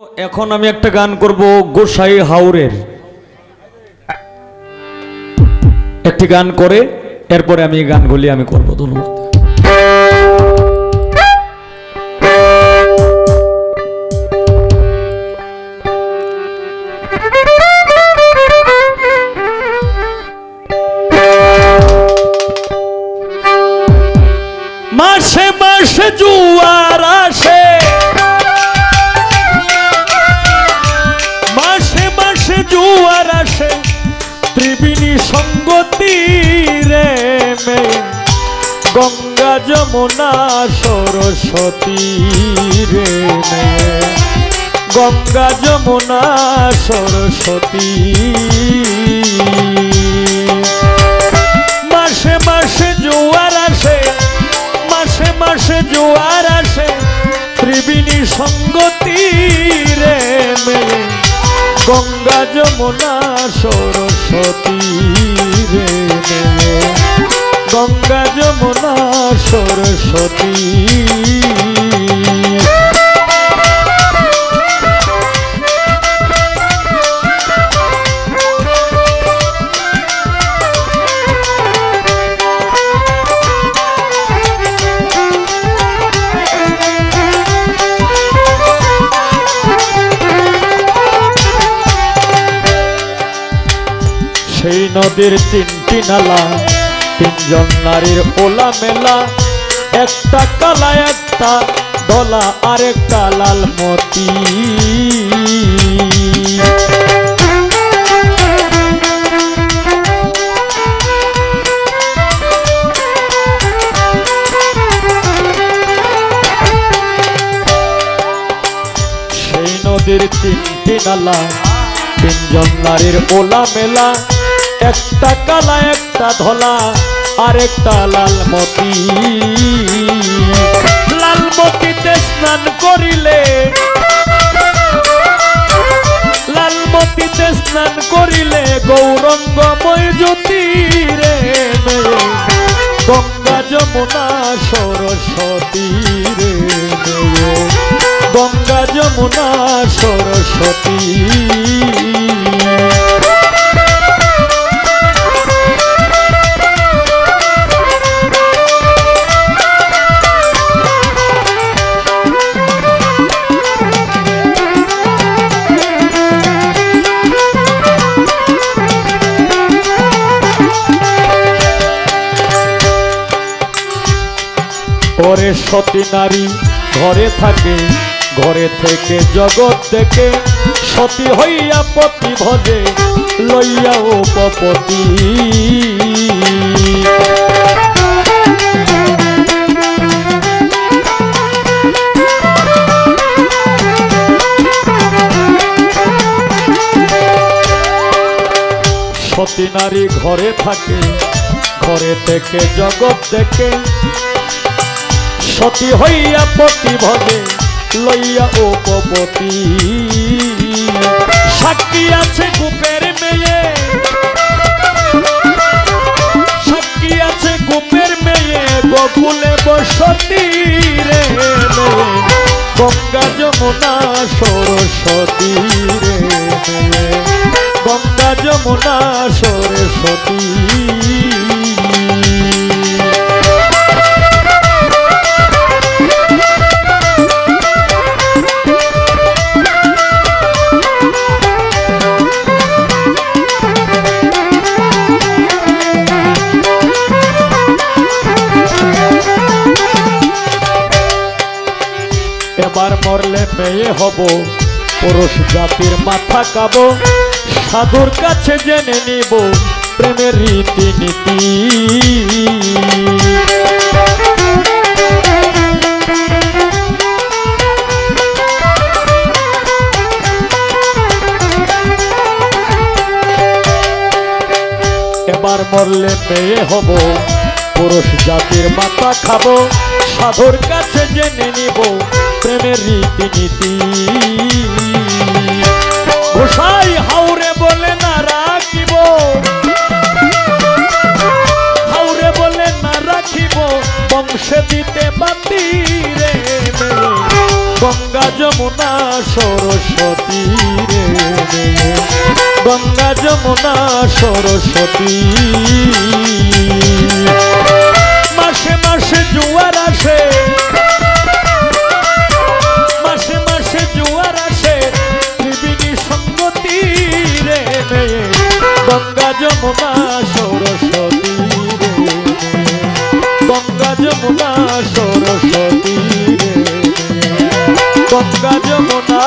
এখন আমি একটা গান করব গোসাই হাওরের। একটি গান করে, এরপরে আমি গানগুলি আমি করব। ধন্যবাদ। মাসে মাসে জুয়ার আসে। মাসে জুয়ার আসে, ত্রিবিণী সঙ্গতি রে মে গঙ্গা যমুনা সরস্বতী রে মে গঙ্গা যমুনা সরস্বতী মাসে মাসে জোয়ার আসে, মাসে মাসে জোয়ার আসে, ত্রিবিণী সঙ্গতি গঙ্গা যমুনা সরস্বতী রে গঙ্গা যমুনা সরস্বতী নদীর তিনটি নালা, তিনজন নারীর ওলা মেলা। একটা কালা, একটা দলা আরেকটা লাল মতি। সেই নদীর তিনটি নালা, তিনজন নারীর ওলা মেলা। একটা কালা, একটা ধলা আর আরেকটা লালমতি। লালমতিতে স্নান করিলে, লালমতিতে স্নান করিলে গৌরঙ্গময় জ্যোতি রে গঙ্গা যমুনা সরস্বতী রে গঙ্গা যমুনা সরস্বতী ওরে সতী নারী, ঘরে থাকে, ঘরে থেকে জগৎ থেকে সতী হইয়া পতি ভজে, লইয়া উপপতি সতী নারী ঘরে থাকে, ঘরে থেকে জগৎ থেকে সতী হইয়া পতি ভবে লইয়া উপপতি। সাক্ষী আছে গুপের মেয়ে। সাক্ষী আছে গুপের মেয়ে গোকুলে বসতি রে গঙ্গা যমুনা সরস্বতী। মেয়ে হব, পুরুষ জাতির মাথা কাবো। সাধুর কাছে জেনে নিব প্রেমের রীতি নীতি এবার মরলে মেয়ে হব, পুরুষ জাতির মাথা খাব। সাধুর কাছে জেনে নিব প্রেমের রীতিনীতি। গোসাই হাউরে বলে না রাখিব। হাউরে বলে না রাখিব, বংশে দিতে বাতি রে গঙ্গা যমুনা সরস্বতী রে গঙ্গা যমুনা সরস্বতী যমুনা সরস্বতী রে। গঙ্গা যমুনা সরস্বতী রে। গঙ্গা যমুনা